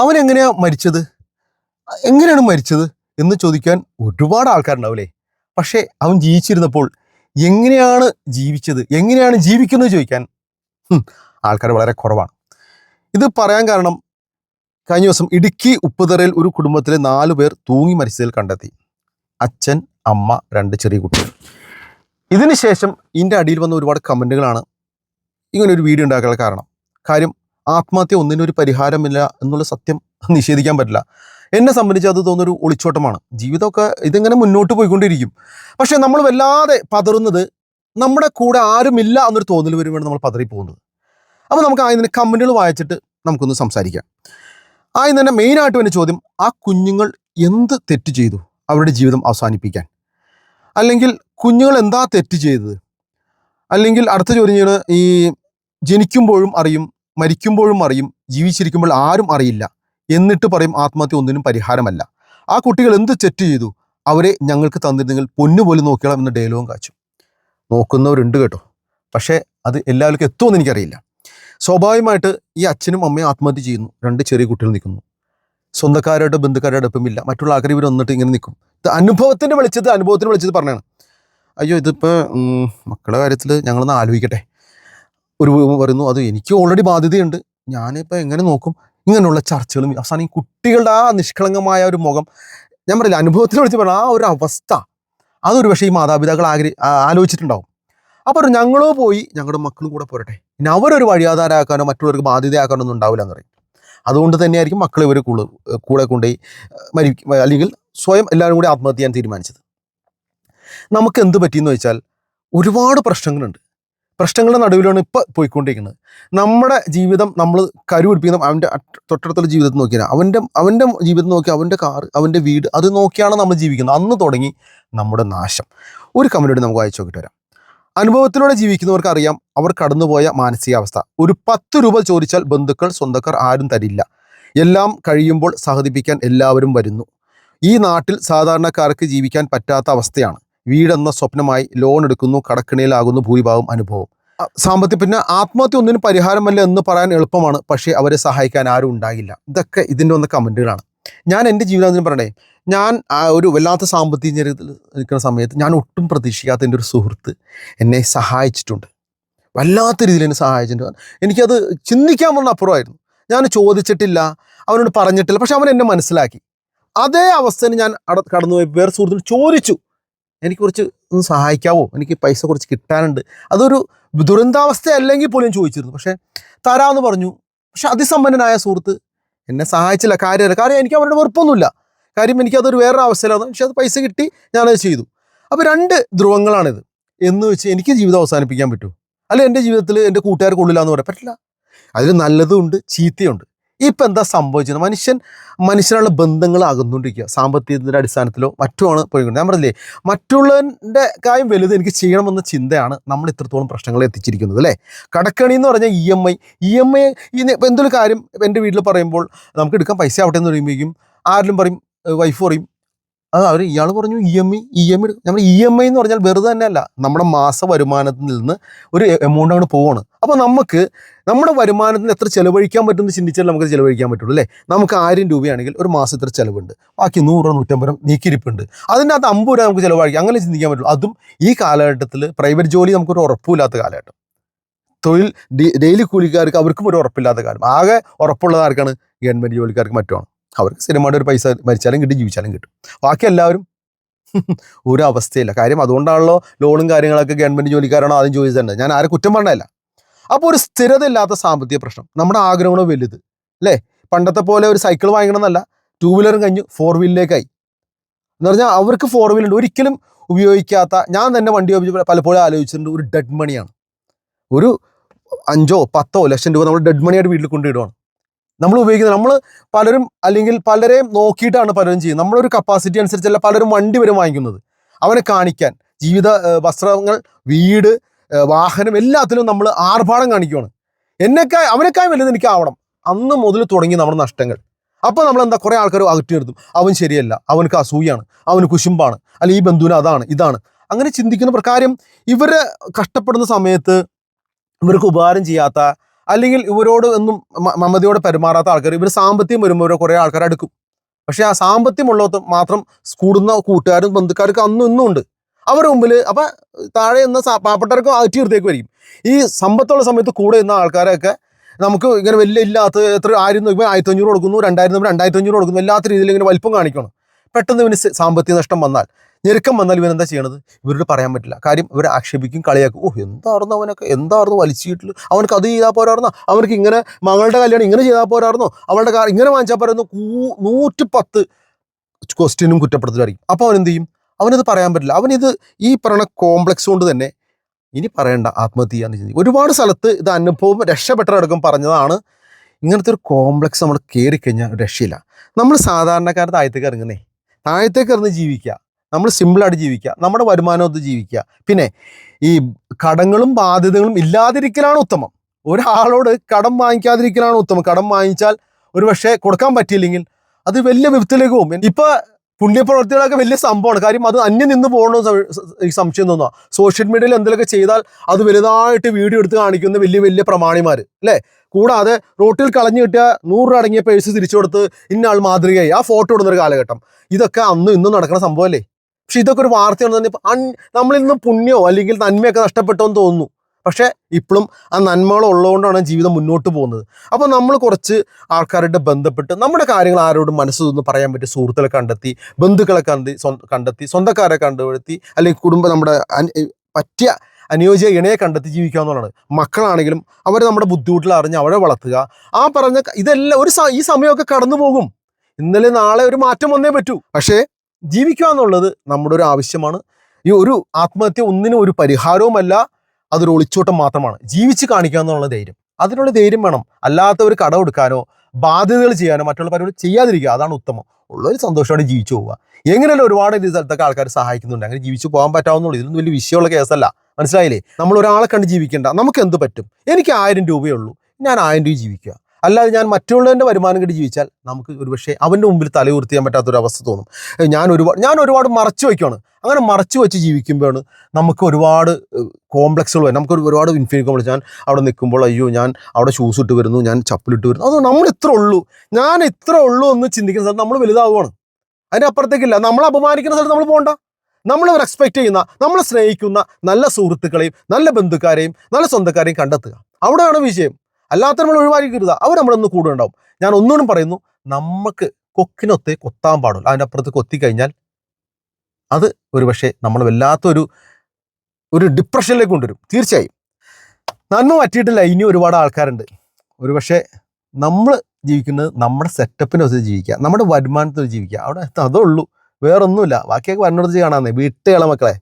അവൻ എങ്ങനെയാ മരിച്ചത്? എങ്ങനെയാണ് മരിച്ചത് എന്ന് ചോദിക്കാൻ ഒരുപാട് ആൾക്കാരുണ്ടാവില്ലേ പക്ഷേ അവൻ ജീവിച്ചിരുന്നപ്പോൾ എങ്ങനെയാണ് ജീവിച്ചത്? എങ്ങനെയാണ് ജീവിക്കുന്നത് ചോദിക്കാൻ? ആൾക്കാർ വളരെ കുറവാണ്. ഇത് പറയാൻ കാരണം കഴിഞ്ഞ ദിവസം ഇടുക്കി ഉപ്പുതറയിൽ ഒരു കുടുംബത്തിലെ നാലു പേർ തൂങ്ങി മരിച്ചതിൽ കണ്ടെത്തി. അച്ഛൻ അമ്മ രണ്ട് ചെറിയ കുട്ടികൾ ഇതിനുശേഷം ഇതിന്റെ അടിയിൽ വന്ന ഒരുപാട് കമന്റുകളാണ് ഇങ്ങനെ ഒരു വീഡിയോ ഉണ്ടാക്കാനുള്ള കാരണം. കാര്യം ആത്മഹത്യ ഒന്നിനൊരു പരിഹാരമില്ല എന്നുള്ള സത്യം നിഷേധിക്കാൻ പറ്റില്ല. എന്നെ സംബന്ധിച്ച് അത് തോന്നുന്നൊരു ഒളിച്ചോട്ടമാണ്. ജീവിതമൊക്കെ ഇതിങ്ങനെ മുന്നോട്ട് പോയിക്കൊണ്ടിരിക്കും. പക്ഷേ നമ്മൾ വല്ലാതെ പതറുന്നത് നമ്മുടെ കൂടെ ആരുമില്ല എന്നൊരു തോന്നൽ വരുമ്പോഴാണ് നമ്മൾ പതറി പോകുന്നത്. അപ്പോൾ നമുക്ക് ആദ്യം തന്നെ വായിച്ചിട്ട് നമുക്കൊന്ന് സംസാരിക്കാം. ആദ്യം തന്നെ മെയിനായിട്ട് വന്ന ചോദ്യം ആ കുഞ്ഞുങ്ങൾ എന്ത് തെറ്റ് ചെയ്തു അവരുടെ ജീവിതം അവസാനിപ്പിക്കാൻ? അല്ലെങ്കിൽ കുഞ്ഞുങ്ങൾ എന്താ തെറ്റ് ചെയ്തത്? അല്ലെങ്കിൽ അടുത്ത ചോദ്യം ഈ ജനിക്കുമ്പോഴും അറിയും മരിക്കുമ്പോഴും അറിയും ജീവിച്ചിരിക്കുമ്പോൾ ആരും അറിയില്ല. എന്നിട്ട് പറയും ആത്മഹത്യ ഒന്നിനും പരിഹാരമല്ല. ആ കുട്ടികൾ എന്ത് തെറ്റ് ചെയ്തു? അവരെ ഞങ്ങൾക്ക് തന്നിരുന്നെങ്കിൽ പൊന്നുപോലും നോക്കിയാലും എന്ന ഡയലോഗും കാച്ചു. നോക്കുന്നവരുണ്ട് കേട്ടോ. പക്ഷേ അത് എല്ലാവർക്കും എത്തുമെന്ന് എനിക്കറിയില്ല. സ്വാഭാവികമായിട്ട് ഈ അച്ഛനും അമ്മയും ആത്മഹത്യ ചെയ്യുന്നു. രണ്ട് ചെറിയ കുട്ടികൾ നിൽക്കുന്നു. സ്വന്തക്കാരുടെ ബന്ധുക്കാരുടെ ഒപ്പമില്ല മറ്റുള്ള ആൾക്കാർ ഇവർ വന്നിട്ട് ഇങ്ങനെ നിൽക്കും. ഇത് അനുഭവത്തിന്റെ വിളിച്ചത് അനുഭവത്തിന് വിളിച്ചത് പറഞ്ഞാണ്. അയ്യോ ഇതിപ്പോൾ മക്കളുടെ കാര്യത്തിൽ ഞങ്ങളൊന്ന് ആലോചിക്കട്ടെ. ഒരു പറയുന്നു. അത് എനിക്ക് ഓൾറെഡി ബാധ്യതയുണ്ട്. ഞാനിപ്പോൾ എങ്ങനെ നോക്കും? ഇങ്ങനെയുള്ള ചർച്ചകളും അവസാനം ഈ കുട്ടികളുടെ ആ നിഷ്കളങ്കമായ ഒരു മുഖം. ഞാൻ പറയില്ല അനുഭവത്തിൽ വിളിച്ച് പറഞ്ഞ ആ ഒരു അവസ്ഥ അതൊരു പക്ഷേ ഈ മാതാപിതാക്കൾ ആഗ്രഹി ആലോചിച്ചിട്ടുണ്ടാവും. അപ്പോൾ ഞങ്ങളോ പോയി ഞങ്ങളുടെ മക്കളും കൂടെ പോരട്ടെ. ഇനി അവരൊരു വഴിയാധാരമാക്കാനോ മറ്റുള്ളവർക്ക് ബാധ്യതയാക്കാനോ ഒന്നും ഉണ്ടാവില്ല എന്ന് പറയും അതുകൊണ്ട് തന്നെയായിരിക്കും മക്കൾ ഇവർ കൂടെ കൂടെ കൊണ്ടുപോയി മരിക്കും അല്ലെങ്കിൽ സ്വയം എല്ലാവരും കൂടി ആത്മഹത്യ ചെയ്യാൻ തീരുമാനിച്ചത്. നമുക്ക് എന്ത് പറ്റിയെന്ന് വെച്ചാൽ ഒരുപാട് പ്രശ്നങ്ങളുണ്ട്. പ്രശ്നങ്ങളുടെ നടുവിലാണ് ഇപ്പോൾ പോയിക്കൊണ്ടിരിക്കുന്നത്. നമ്മുടെ ജീവിതം നമ്മൾ കരുപിടിപ്പിക്കുന്ന അവന്റെ തൊട്ടടുത്തുള്ള ജീവിതത്തിൽ നോക്കിയാൽ അവന്റെ അവന്റെ ജീവിതം നോക്കി അവന്റെ കാർ അവന്റെ വീട് അത് നോക്കിയാണ് നമ്മൾ ജീവിക്കുന്നത്. അന്ന് തുടങ്ങി നമ്മുടെ നാശം. ഒരു കമ്മ്യൂണിറ്റി നമുക്ക് വായിച്ചു നോക്കിയിട്ട് വരാം. അനുഭവത്തിലൂടെ ജീവിക്കുന്നവർക്ക് അറിയാം അവർ കടന്നുപോയ മാനസികാവസ്ഥ. ഒരു പത്ത് രൂപ ചോദിച്ചാൽ ബന്ധുക്കൾ സ്വന്തക്കാർ ആരും തരില്ല. എല്ലാം കഴിയുമ്പോൾ സഹതിപ്പിക്കാൻ എല്ലാവരും വരുന്നു. ഈ നാട്ടിൽ സാധാരണക്കാർക്ക് ജീവിക്കാൻ പറ്റാത്ത അവസ്ഥയാണ്. വീടെന്ന സ്വപ്നമായി ലോൺ എടുക്കുന്നു കടക്കിണിയിലാകുന്നു ഭൂരിഭാഗം അനുഭവം. സാമ്പത്തിക പിന്നെ ആത്മഹത്യ ഒന്നിനും പരിഹാരമല്ല എന്ന് പറയാൻ എളുപ്പമാണ് പക്ഷേ അവരെ സഹായിക്കാൻ ആരും ഉണ്ടായില്ല. ഇതൊക്കെ ഇതിന്റെ ഒന്ന് കമന്റുകളാണ്. ഞാൻ എന്റെ ജീവിതത്തിൽ പറയണേ ഞാൻ ഒരു വല്ലാത്ത സാമ്പത്തിക നിൽക്കുന്ന സമയത്ത് ഞാൻ ഒട്ടും പ്രതീക്ഷിക്കാത്ത എന്റെ ഒരു സുഹൃത്ത് എന്നെ സഹായിച്ചിട്ടുണ്ട്. വല്ലാത്ത രീതിയിൽ എന്നെ സഹായിച്ചിട്ടുണ്ട്. എനിക്കത് ചിന്തിക്കാൻ വന്ന അപ്പുറമായിരുന്നു. ഞാൻ ചോദിച്ചിട്ടില്ല അവനോട് പറഞ്ഞിട്ടില്ല പക്ഷെ അവൻ എന്നെ മനസ്സിലാക്കി. അതേ അവസ്ഥയിൽ ഞാൻ കടന്നുപോയി. വേറെ സുഹൃത്തിന് ചോദിച്ചു എനിക്ക് കുറച്ച് ഒന്ന് സഹായിക്കാവോ? എനിക്ക് പൈസ കുറച്ച് കിട്ടാനുണ്ട്. അതൊരു ദുരന്താവസ്ഥ അല്ലെങ്കിൽ പോലും ചോദിച്ചിരുന്നു. പക്ഷേ തരാമെന്ന് പറഞ്ഞു. പക്ഷെ അതിസമ്പന്നനായ സുഹൃത്ത് എന്നെ സഹായിച്ചില്ല. കാര്യമല്ല. കാര്യം എനിക്ക് അവരുടെ വെറുപ്പൊന്നുമില്ല. കാര്യം എനിക്കതൊരു വേറൊരു അവസ്ഥയിലാണ് പക്ഷെ അത് പൈസ കിട്ടി ഞാനത് ചെയ്തു. അപ്പോൾ രണ്ട് ധ്രുവങ്ങളാണിത്. എന്ന് വെച്ച് എനിക്ക് ജീവിതം അവസാനിപ്പിക്കാൻ പറ്റുമോ? അല്ല എന്റെ ജീവിതത്തിൽ എന്റെ കൂട്ടുകാർക്ക് കൊള്ളില്ല പറയാൻ പറ്റില്ല. അതിൽ നല്ലതുണ്ട് ചീത്തയുണ്ട് ഇപ്പം എന്താ സംഭവിച്ചത്? മനുഷ്യൻ മനുഷ്യനുള്ള ബന്ധങ്ങൾ അകന്നുകൊണ്ടിരിക്കുക സാമ്പത്തികത്തിന്റെ അടിസ്ഥാനത്തിലോ മറ്റുമാണ് പോയിക്കൊണ്ട് ഞാൻ പറഞ്ഞില്ലേ മറ്റുള്ളവന്റെ കാര്യം വലുത് എനിക്ക് ചെയ്യണമെന്ന ചിന്തയാണ് നമ്മൾ ഇത്രത്തോളം പ്രശ്നങ്ങളെ എത്തിച്ചിരിക്കുന്നത് അല്ലേ? കടക്കണി എന്ന് പറഞ്ഞാൽ E M I. E M I ഇപ്പം എന്തൊരു കാര്യം എന്റെ വീട്ടിൽ പറയുമ്പോൾ നമുക്ക് എടുക്കാൻ പൈസ ആവട്ടെ എന്ന് പറയുമ്പോഴേക്കും ആരെങ്കിലും പറയും വൈഫ് പറയും അത് അവർ ഇയാൾ പറഞ്ഞു E M I E M I നമ്മൾ ഇ എം ഐ എന്ന് പറഞ്ഞാൽ വെറുതെ തന്നെ അല്ല നമ്മുടെ മാസ വരുമാനത്തിൽ നിന്ന് ഒരു എമൗണ്ട് അങ്ങോട്ട് പോവാണ്. അപ്പോൾ നമുക്ക് നമ്മുടെ വരുമാനത്തിന് എത്ര ചിലവഴിക്കാൻ പറ്റുമെന്ന് ചിന്തിച്ചാൽ നമുക്ക് ചിലവഴിക്കാൻ പറ്റുള്ളൂ അല്ലേ? നമുക്ക് ആയിരം രൂപയാണെങ്കിൽ ഒരു മാസം ഇത്ര ചിലവുണ്ട്? ബാക്കി നൂറ് രൂപ നീക്കിരിപ്പുണ്ട് അതിന്റെ അകത്ത് അമ്പത് രൂപ നമുക്ക് ചിലവഴിക്കാം. അങ്ങനെ ചിന്തിക്കാൻ പറ്റുള്ളൂ. അതും ഈ കാലഘട്ടത്തിൽ പ്രൈവറ്റ് ജോലി നമുക്കൊരു ഉറപ്പില്ലാത്ത കാലഘട്ടം. തൊഴിൽ ഡെയിലി കൂലിക്കാർക്ക് അവർക്കും ഒരു ഉറപ്പില്ലാത്ത കാലം. ആകെ ഉറപ്പുള്ളത് ആർക്കാണ്? ഗവൺമെന്റ് ജോലിക്കാർക്ക് മറ്റുമാണ്. അവർക്ക് സ്ഥിരമായിട്ട് ഒരു പൈസ മരിച്ചാലും കിട്ടും ജീവിച്ചാലും കിട്ടും. ബാക്കി എല്ലാവരും ഒരു അവസ്ഥയില്ല. കാര്യം അതുകൊണ്ടാണല്ലോ ലോണും കാര്യങ്ങളൊക്കെ ഗവൺമെന്റ് ജോലിക്കാരാണോ ആദ്യം ചോദിച്ചിട്ടുണ്ട് ഞാൻ ആരെ കുറ്റം പറഞ്ഞതല്ല. അപ്പോൾ ഒരു സ്ഥിരത ഇല്ലാത്ത സാമ്പത്തിക പ്രശ്നം. നമ്മുടെ ആഗ്രഹങ്ങളോ വലുത് അല്ലേ? പണ്ടത്തെ പോലെ ഒരു സൈക്കിൾ വാങ്ങിക്കണം എന്നല്ല ടൂ വീലറും കഴിഞ്ഞു ഫോർ വീലിലേക്കായി എന്ന് പറഞ്ഞാൽ അവർക്ക് ഫോർ വീൽ ഉണ്ട്. ഒരിക്കലും ഉപയോഗിക്കാത്ത ഞാൻ തന്നെ വണ്ടി ഉപയോഗിച്ച് പലപ്പോഴും ആലോചിച്ചിട്ടുണ്ട് ഒരു ഡെഡ് മണിയാണ് ഒരു അഞ്ചോ പത്തോ ലക്ഷം രൂപ നമ്മൾ ഡെഡ് മണിയായിട്ട് വീട്ടിൽ കൊണ്ടിടുവാണ് നമ്മൾ ഉപയോഗിക്കുന്നത്. നമ്മൾ പലരും അല്ലെങ്കിൽ പലരെയും നോക്കിയിട്ടാണ് പലരും ചെയ്യുന്നത്. നമ്മളൊരു കപ്പാസിറ്റി അനുസരിച്ചല്ല പലരും വണ്ടി വരെ വാങ്ങിക്കുന്നത്. അവനെ കാണിക്കാൻ. ജീവിത വസ്ത്രങ്ങൾ വീട് വാഹനം എല്ലാത്തിലും നമ്മൾ ആർഭാടം കാണിക്കുകയാണ് എന്നെക്കാൾ അവനേക്കാൾ വലുത് എനിക്ക് ആവണം അന്ന് മുതൽ തുടങ്ങി നമ്മുടെ നഷ്ടങ്ങൾ. അപ്പോൾ നമ്മൾ എന്താ കുറേ ആൾക്കാർ അകറ്റി നിർത്തും. അവൻ ശരിയല്ല. അവനക്ക് അസൂയാണ്. അവന് കുശുമ്പാണ്. അല്ല ഈ ബന്ധുവിന് അതാണ് ഇതാണ്. അങ്ങനെ ചിന്തിക്കുന്ന പ്രകാരം ഇവർ കഷ്ടപ്പെടുന്ന സമയത്ത് ഇവർക്ക് ഉപകാരം ചെയ്യാത്ത അല്ലെങ്കിൽ ഇവരോട് ഒന്നും മമതയോട് പെരുമാറാത്ത ആൾക്കാർ ഇവർ സാമ്പത്തികം വരുമ്പോൾ ഇവരെ കുറേ ആൾക്കാർ അടുക്കും. പക്ഷേ ആ സാമ്പത്തികമുള്ളത് മാത്രം കൂടുന്ന കൂട്ടുകാരും ബന്ധുക്കാർക്ക് അന്നും ഇന്നും ഉണ്ട്. അവരുടെ മുമ്പിൽ അപ്പം താഴെ നിന്ന് പാവപ്പെട്ടവർക്ക് അകറ്റി വരും. ഈ സമ്പത്തുള്ള സമയത്ത് കൂടെ നിന്ന ആൾക്കാരൊക്കെ നമുക്ക് ഇങ്ങനെ വലിയ ഇല്ലാത്ത എത്ര ആയിരം നോക്കുമ്പോൾ ആയിരത്തഞ്ഞൂറ് കൊടുക്കുന്നു രണ്ടായിരം രൂപ രണ്ടായിരത്തഞ്ഞൂറ് കൊടുക്കുന്നു എല്ലാത്ത രീതിയിൽ ഇങ്ങനെ വലിപ്പം കാണിക്കണം. പെട്ടെന്ന് ഇവന് സാമ്പത്തിക നഷ്ടം വന്നാൽ ഞെരുക്കം വന്നാൽ ഇവൻ എന്താ ചെയ്യണത്? ഇവരോട് പറയാൻ പറ്റില്ല. കാര്യം ഇവരെ ആക്ഷേപിക്കും കളിയാക്കും. ഓ എന്തായിരുന്നു അവനൊക്കെ? എന്തായിരുന്നു വലിച്ചിട്ടുള്ളൂ അവനക്ക് അത് ചെയ്താൽ പോരായിരുന്നോ അവനക്ക് ഇങ്ങനെ മകളുടെ കല്യാണം ഇങ്ങനെ ചെയ്താൽ പോരായിരുന്നോ അവളുടെ കാർ ഇങ്ങനെ വാങ്ങിച്ചാൽ പോരായിരുന്നു നൂറ്റി പത്ത് ക്വസ്റ്റ്യനും കുറ്റപ്പെടുത്തലായിരിക്കും. അപ്പോൾ അവൻ എന്ത് ചെയ്യും? അവനത് പറയാൻ പറ്റില്ല. അവനിത് ഈ പറയുന്ന കോംപ്ലക്സ് കൊണ്ട് തന്നെ ഇനി പറയണ്ട ആത്മഹത്യ ചെയ്യാന്ന് ചിന്തിക്കും ഒരുപാട് സ്ഥലത്ത് ഇത് അനുഭവം രക്ഷപ്പെട്ടടക്കം പറഞ്ഞതാണ്. ഇങ്ങനത്തെ ഒരു കോംപ്ലക്സ് നമ്മൾ കയറിക്കഴിഞ്ഞാൽ രക്ഷയില്ല. നമ്മൾ സാധാരണക്കാരുടെ ആയത്തേക്ക് ഇറങ്ങുന്നേ താഴത്തേക്ക് ഇറന്ന് ജീവിക്കുക. നമ്മൾ സിമ്പിളായിട്ട് ജീവിക്കുക. നമ്മുടെ വരുമാനമൊത്ത് ജീവിക്കുക. പിന്നെ ഈ കടങ്ങളും ബാധ്യതകളും ഇല്ലാതിരിക്കലാണ് ഉത്തമം. ഒരാളോട് കടം വാങ്ങിക്കാതിരിക്കലാണ് ഉത്തമം. കടം വാങ്ങിച്ചാൽ ഒരു പക്ഷേ കൊടുക്കാൻ പറ്റിയില്ലെങ്കിൽ അത് വലിയ വിപത്തിലേക്ക് പോകും. ഇപ്പൊ പുണ്യപ്രവർത്തികളൊക്കെ വലിയ സംഭവമാണ്. കാര്യം അത് അന്യം നിന്ന് ഈ സംശയം തോന്നുക സോഷ്യൽ മീഡിയയിൽ എന്തെങ്കിലുമൊക്കെ ചെയ്താൽ അത് വലുതായിട്ട് വീഡിയോ എടുത്ത് കാണിക്കുന്ന വലിയ വലിയ പ്രമാണിമാർ അല്ലേ? കൂടാതെ റോട്ടിൽ കളഞ്ഞു കിട്ടിയ നൂറ് രൂപ അടങ്ങിയ പേഴ്സ് തിരിച്ചു കൊടുത്ത് ഇന്ന ആൾ മാതൃകയായി. ആ ഫോട്ടോ ഇടുന്നൊരു കാലഘട്ടം. ഇതൊക്കെ അന്നും ഇന്നും നടക്കുന്ന സംഭവമല്ലേ? പക്ഷെ ഇതൊക്കെ ഒരു വാർത്തയാണ് തന്നെ നമ്മളിൽ നിന്ന് പുണ്യമോ അല്ലെങ്കിൽ നന്മയൊക്കെ നഷ്ടപ്പെട്ടോ എന്ന് തോന്നുന്നു. പക്ഷേ ഇപ്പോഴും ആ നന്മകൾ ഉള്ളതുകൊണ്ടാണ് ജീവിതം മുന്നോട്ട് പോകുന്നത്. അപ്പോൾ നമ്മൾ കുറച്ച് ആൾക്കാരുടെ ബന്ധപ്പെട്ട് നമ്മുടെ കാര്യങ്ങൾ ആരോടും മനസ്സ് തുറന്ന് പറയാൻ പറ്റിയ സുഹൃത്തുക്കളെ കണ്ടെത്തി ബന്ധുക്കളെ കണ്ടി കണ്ടെത്തി സ്വന്തക്കാരെ കണ്ടുപിടുത്തി അല്ലെങ്കിൽ കുടുംബം നമ്മുടെ പറ്റിയ അനുയോജ്യ ഇണയെ കണ്ടെത്തി ജീവിക്കുക എന്നുള്ളതാണ്. മക്കളാണെങ്കിലും അവർ നമ്മുടെ ബുദ്ധിമുട്ടിൽ അറിഞ്ഞ് അവരെ വളർത്തുക. ആ പറഞ്ഞ ഇതെല്ലാം ഒരു ഈ സമയമൊക്കെ കടന്നു പോകും. ഇന്നലെ നാളെ ഒരു മാറ്റം വന്നേ പറ്റൂ. പക്ഷേ ജീവിക്കുക എന്നുള്ളത് നമ്മുടെ ഒരു ആവശ്യമാണ്. ഈ ഒരു ആത്മഹത്യ ഒന്നിനും ഒരു പരിഹാരവുമല്ല. അതൊരു ഒളിച്ചോട്ടം മാത്രമാണ്. ജീവിച്ച് കാണിക്കുക എന്നുള്ള ധൈര്യം. അതിനുള്ള ധൈര്യം വേണം. അല്ലാത്തവർ കട കടം എടുക്കാനോ ബാധ്യതകൾ ചെയ്യാനോ മറ്റുള്ള പരിപാടി ചെയ്യാതിരിക്കുക അതാണ് ഉത്തമം. ഉള്ളൊരു സന്തോഷത്തോടെ ജീവിച്ചു പോവുക. എങ്ങനെയല്ല ഒരുപാട് ഈ സ്ഥലത്തൊക്കെ ആൾക്കാർ സഹായിക്കുന്നുണ്ട്. അങ്ങനെ ജീവിച്ചു പോകാൻ പറ്റാവുന്നുള്ളൂ. ഇതൊന്നും വലിയ വിഷയമുള്ള കേസല്ല. മനസ്സിലായില്ലേ? നമ്മൾ ഒരാളെ കണ്ട് ജീവിക്കേണ്ട. നമുക്ക് എന്ത് പറ്റും? എനിക്ക് ആയിരം രൂപയേ ഉള്ളൂ. ഞാൻ ആയിരം രൂപ ജീവിക്കുക. അല്ലാതെ ഞാൻ മറ്റുള്ളവന്റെ വരുമാനം കിട്ടി ജീവിച്ചാൽ നമുക്ക് ഒരുപക്ഷെ അവന്റെ മുമ്പിൽ തലയുർത്തി ചെയ്യാൻ പറ്റാത്തൊരു അവസ്ഥ തോന്നും ഞാൻ ഒരുപാട് ഞാൻ ഒരുപാട് മറച്ചു വയ്ക്കുകയാണ് അങ്ങനെ മറച്ചു വെച്ച് ജീവിക്കുമ്പോഴാണ് നമുക്ക് ഒരുപാട് കോംപ്ലക്സുകൾ വരും നമുക്ക് ഒരുപാട് ഇൻഫിനിറ്റ് കോംപ്ലക്സ് ഞാൻ അവിടെ നിൽക്കുമ്പോൾ അയ്യോ ഞാൻ അവിടെ ഷൂസ് ഇട്ട് വരുന്നു ഞാൻ ചപ്പലിട്ട് വരുന്നു. അത് നമ്മൾ ഇത്ര ഉള്ളൂ. ഞാൻ ഇത്ര ഉള്ളൂ എന്ന് ചിന്തിക്കുന്ന സ്ഥലത്ത് നമ്മൾ വലുതാവുകയാണ് അതിന്റെ അപ്പുറത്തേക്കില്ല. നമ്മൾ അപമാനിക്കുന്ന സ്ഥലത്ത് നമ്മൾ പോകണ്ട നമ്മൾ റെസ്പെക്ട് ചെയ്യുന്ന നമ്മൾ സ്നേഹിക്കുന്ന നല്ല സുഹൃത്തുക്കളെയും നല്ല ബന്ധുക്കാരെയും നല്ല സ്വന്തക്കാരെയും കണ്ടെത്തുക. അവിടെയാണ് വിഷയം അല്ലാത്ത നമ്മൾ ഒഴിവാക്കിക്കരുത്. അവർ നമ്മളൊന്ന് കൂടെ ഉണ്ടാവും. ഞാൻ ഒന്നുകൂടി പറയുന്നു നമുക്ക് കൊക്കിനൊത്തെ കൊത്താൻ പാടുള്ളൂ അതിന്റെ അപ്പുറത്ത് കൊത്തി കഴിഞ്ഞാൽ അത് ഒരുപക്ഷെ നമ്മൾ വല്ലാത്തൊരു ഒരു ഡിപ്രഷനിലേക്ക് കൊണ്ടുവരും. തീർച്ചയായും. നന്മ പറ്റിയിട്ടില്ല. ഇനി ഒരുപാട് ആൾക്കാരുണ്ട്. ഒരു പക്ഷേ നമ്മൾ ജീവിക്കുന്നത് നമ്മുടെ സെറ്റപ്പിനെ വെച്ച് ജീവിക്കുക. നമ്മുടെ വരുമാനത്തിൽ ജീവിക്കുക. അവിടെ അതേ ഉള്ളൂ വേറൊന്നുമില്ല. ബാക്കിയൊക്കെ വന്നോടത്ത് കാണാന്നേ വീട്ടുകളെ മക്കളെ